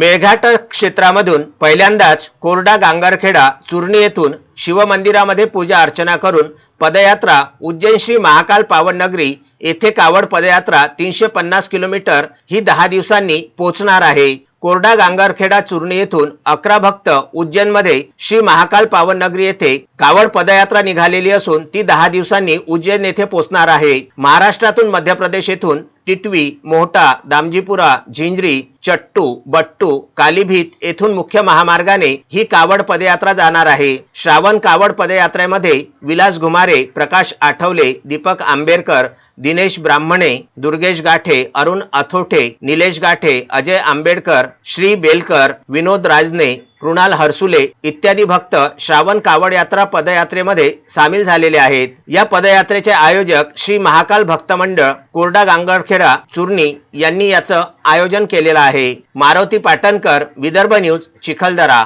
मेळघाट क्षेत्रामधून पहिल्यांदाच कोरडा गांगारखेडा चुरणी येथून शिवमंदिरामध्ये पूजा अर्चना करून पदयात्रा उज्जैन श्री महाकाल पावन नगरी येथे कावड पदयात्रा तीनशे पन्नास किलोमीटर ही दहा दिवसांनी पोहोचणार आहे. कोरडा गांगारखेडा चुरणी येथून अकरा भक्त उज्जैनमध्ये श्री महाकाल पावन नगरी येथे कावड पदयात्रा निघालेली असून ती दहा दिवसांनी उज्जैन येथे पोहोचणार आहे. महाराष्ट्रातून मध्य प्रदेश येथून टिटवी मोहटा दामजीपुरा झिंजरी चट्टू बट्टू कालीभीत येथून मुख्य महामार्गाने ही कावड पदयात्रा जाणार आहे. श्रावण कावड पदयात्रेमध्ये विलास घुमारे प्रकाश आठवले दीपक आंबेडकर दिनेश ब्राह्मणे दुर्गेश गाठे अरुण अथोठे निलेश गाठे अजय आंबेडकर श्री बेलकर विनोद राजने कृणाल हरसुले इत्यादी भक्त श्रावण कावड यात्रा पदयात्रेमध्ये सामील झालेले आहेत. या पदयात्रेचे आयोजक श्री महाकाल भक्त मंडळ कोरडा गांगडखेडा चुरणी यांनी याचं आयोजन केलेलं आहे. मारुती पाटणकर विदर्भ न्यूज चिखलदरा.